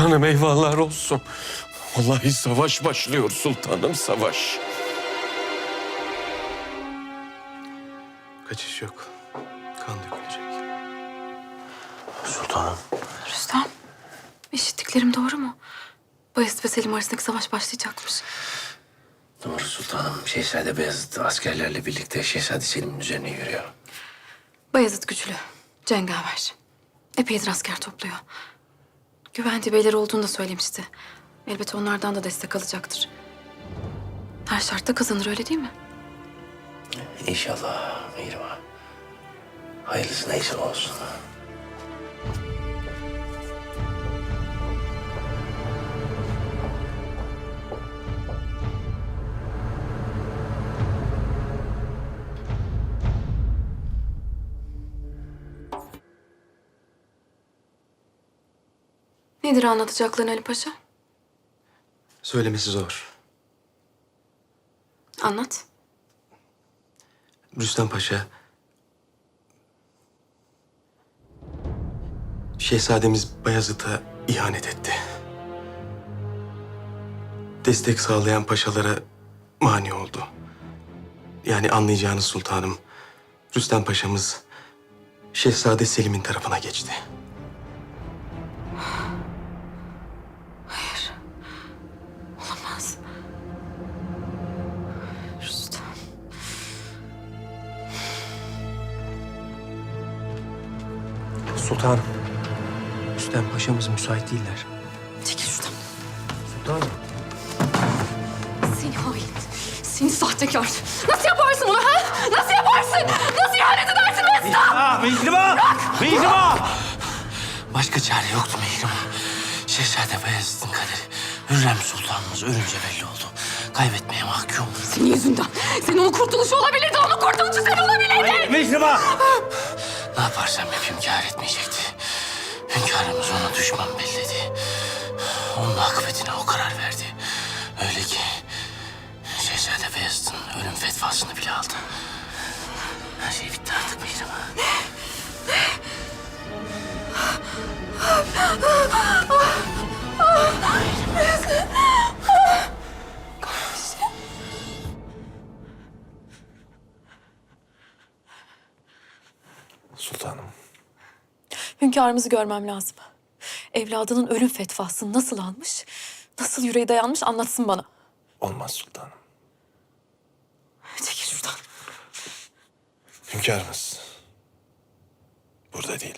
Sultanım eyvallah olsun. Vallahi savaş başlıyor sultanım savaş. Kaçış yok. Kan dökülecek. Sultanım. Rüstem, işittiklerim doğru mu? Bayezid ve Selim arasındaki savaş başlayacakmış. Doğru sultanım. Şehzade Beyazıt askerlerle birlikte Şehzade Selim'in üzerine yürüyor. Bayezid güçlü, cengaver. Epeydir asker topluyor. Güvendiği beyler olduğunu da söylemişti. Elbette onlardan da destek alacaktır. Her şartta kazanır öyle değil mi? İnşallah Mihrimah. Hayırlısı neyse olsun. Nedir anlatacakların Ali Paşa? Söylemesi zor. Anlat. Rüstem Paşa... Şehzademiz Bayezid'e ihanet etti. Destek sağlayan paşalara mani oldu. Yani anlayacağınız sultanım, Rüstem Paşa'mız Şehzade Selim'in tarafına geçti. Sultanım, Rüstem Paşa'mız müsait değiller. Çekil şuradan. Sultanım. Seni hain. Seni sahtekar. Nasıl yaparsın bunu ha? Nasıl yaparsın? Nasıl ihanet edersin Mesut? Mihrimah! Mihrimah! Başka çare yoktu Mihrimah. Şehzade Beyazıt'ın kaderi. Hürrem Sultanımız ölünce belli oldu. Kaybetmeye mahkum. Senin yüzünden. Senin onun kurtuluşu olabilirdi. Onun kurtuluşu sen olabilirdin. Mihrimah! Ne yaparsam yapayım kâr etmeyecekti. Hünkârımız ona düşman belledi. Onun akıbetine o karar verdi. Öyle ki Şehzade Beyazıt'ın ölüm fetvasını bile aldı. Her şey bitti artık Mihrimah. Sultanım. Hünkârımızı görmem lazım. Evladının ölüm fetvasını nasıl almış, nasıl yüreği dayanmış anlatsın bana. Olmaz sultanım. Çekil şuradan. Hünkârımız burada değil.